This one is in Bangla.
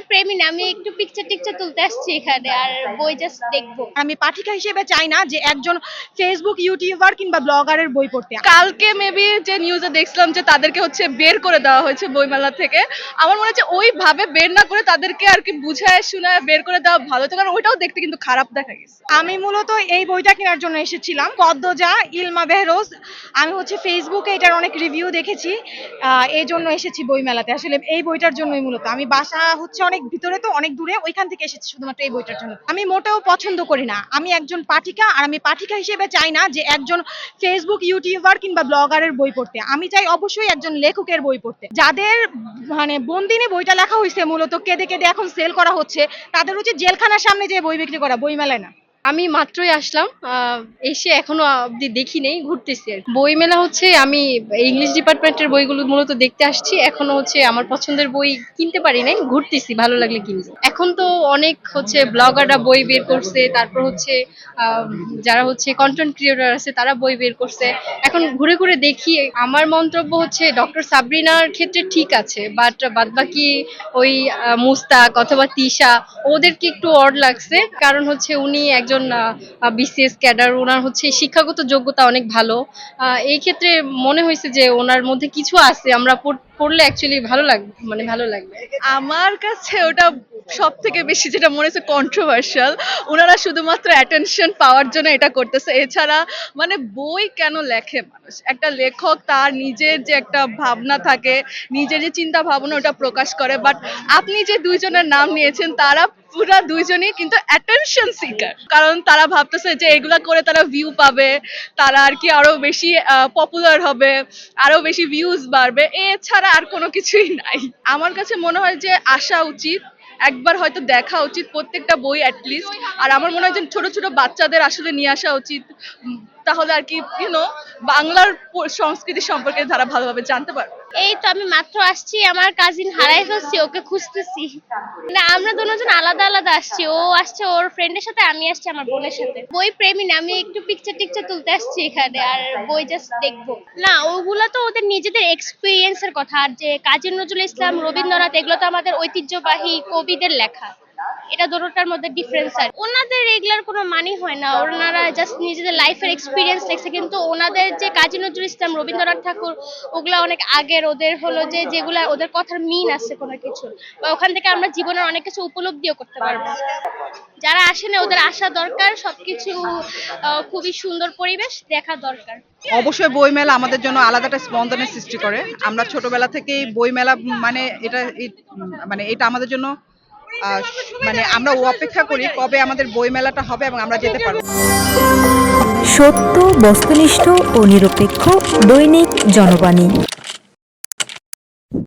প্রেমী না আমি একটু পিকচার টিকচার তুলতে আসছি এখানে আর বই জাস্ট দেখব। আমি পাঠিকা হিসেবে চাই না যে একজন ফেসবুক ইউটিউবার কিংবা ব্লগারের বই পড়তে কালকে মেবি যে নিউজে দেখছিলাম যে তাদেরকে হচ্ছে বের করে দেওয়া হয়েছে বইমেলা থেকে আমার মনে হচ্ছে ওইভাবে বের না করে তাদেরকে আর কি বুঝায় শুনায় বের করে দেওয়া ভালো হতো কারণ ওইটাও দেখতে কিন্তু খারাপ দেখা গেছে। আমি মূলত এই বইটা কেনার জন্য এসেছিলাম পদ্মজা ইলমা বেহরোজ। আমি হচ্ছে ফেসবুকে এটার অনেক রিভিউ দেখেছি আহ, এই জন্য এসেছি বই মেলাতে আসলে এই বইটার জন্যই মূলত। আমি বাসা হচ্ছে অনেক ভিতরে তো অনেক দূরে, ওইখান থেকে এসেছি শুধুমাত্র এই বইটার জন্য। আমি মোটেও পছন্দ করি না। আমি একজন পাঠিকা, আর আমি পাঠিকা হিসেবে চাই না যে একজন ফেসবুক ইউটিউবার কিংবা ব্লগারের বই পড়তে। আমি চাই অবশ্যই একজন লেখকের বই পড়তে। যাদের মানে বন্দিনী বইটা লেখা হয়েছে মূলত, কেঁদে কেঁদে এখন সেল করা হচ্ছে, তাদের হচ্ছে জেলখানার সামনে যে বই বিক্রি করা বই মেলায় না। আমি মাত্রই আসলাম এসে এখনও অব্দি দেখি নেই, ঘুরতেছি আর বই মেলা হচ্ছে, আমি ইংলিশ ডিপার্টমেন্টের বইগুলো মূলত দেখতে আসছি, এখনও হচ্ছে আমার পছন্দের বই কিনতে পারি নাই, ঘুরতেছি, ভালো লাগলে কিনবো। এখন তো অনেক হচ্ছে ব্লগাররা বই বের করছে, তারপর হচ্ছে যারা হচ্ছে কন্টেন্ট ক্রিয়েটর আছে, তারা বই বের করছে। এখন ঘুরে ঘুরে দেখি, আমার মন্তব্য হচ্ছে ডক্টর সাবরিনার ক্ষেত্রে ঠিক আছে বাট বাদবাকি ওই মুস্তাক অথবা তিশা, ওদেরকে একটু অড লাগছে, কারণ হচ্ছে উনি একজন বিসিএস ক্যাডার ওনার হচ্ছে শিক্ষাগত যোগ্যতা অনেক ভালো। এই ক্ষেত্রে মনে হয়েছে যে ওনার মধ্যে কিছু আছে, আমরা পড়লে অ্যাকচুয়ালি ভালো লাগবে মানে ভালো লাগবে। আমার কাছে ওটা সব থেকে বেশি যেটা মনে হচ্ছে কন্ট্রোভার্সিয়াল ওনারা শুধুমাত্র অ্যাটেনশন পাওয়ার জন্য এটা করতেছে। এছাড়া মানে বই কেন লেখে মানুষ? একটা লেখক তার নিজের যে একটা ভাবনা থাকে, নিজের যে চিন্তা ভাবনা ওটা প্রকাশ করে বাট আপনি যে দুইজনের নাম নিয়েছেন, তারা পুরা দুইজনই কিন্তু অ্যাটেনশন সিকার কারণ তারা ভাবতেছে যে এগুলা করে তারা ভিউ পাবে, তারা আর কি আরও বেশি পপুলার হবে, আরও বেশি ভিউজ বাড়বে। এছাড়া আর কোনো কিছুই নাই। আমার কাছে মনে হয় যে আসা উচিত একবার হয়তো দেখা উচিত প্রত্যেকটা বই অ্যাটলিস্ট আর আমার মনে হয় যে ছোট ছোট বাচ্চাদের আসলে নিয়ে আসা উচিত। তাহলে আর কি ইউনো বাংলার সংস্কৃতি সম্পর্কে তারা ভালোভাবে জানতে পারবে। এই তো আমি মাত্র আসছি, আমার কাজিন হারাই ফেলছি, ওকে খুঁজতেছি। না, আমরা দুজন আলাদা আলাদা আসছি, ও আসছে ওর ফ্রেন্ডের সাথে, আমি আসছি আমার বোনের সাথে। বই প্রেমী না, আমি একটু পিকচার টিকচার তুলতে আসছি এখানে, আর বই জাস্ট দেখব। না, ওগুলো তো ওদের নিজেদের এক্সপিরিয়েন্সের কথা, আর যে কাজী নজরুল ইসলাম, রবীন্দ্রনাথ, এগুলো তো আমাদের ঐতিহ্যবাহী কবিদের লেখা। এটা দুটোটার মধ্যে ডিফারেন্স আছে ওনাদের এগুলার কোনো মানে হয় না। ওনারা জাস্ট নিজেদের লাইফের এক্সপিরিয়েন্স লেখছে কিন্তু ওনাদের যে কাজী নজরুল ইসলাম, রবীন্দ্রনাথ ঠাকুর, ওগুলা অনেক আগের। ওদের হলো যে যেগুলা, ওদের কথার মিন আছে কোনো কিছু। বা ওখান থেকে আমরা জীবনের অনেক কিছু উপলব্ধিও করতে পারব। যারা আসে না ওদের আসা দরকার। সবকিছু খুবই সুন্দর পরিবেশ দেখা দরকার। অবশ্যই বই মেলা আমাদের জন্য আলাদা একটা স্পন্দনের সৃষ্টি করে। আমরা ছোটবেলা থেকেই বই মেলা মানে এটা মানে এটা আমাদের জন্য মানে আমরা অপেক্ষা করি কবে আমাদের বইমেলাটা হবে এবং আমরা যেতে পারব। সত্য, বস্তুনিষ্ঠ ও নিরপেক্ষ দৈনিক জনবাণী।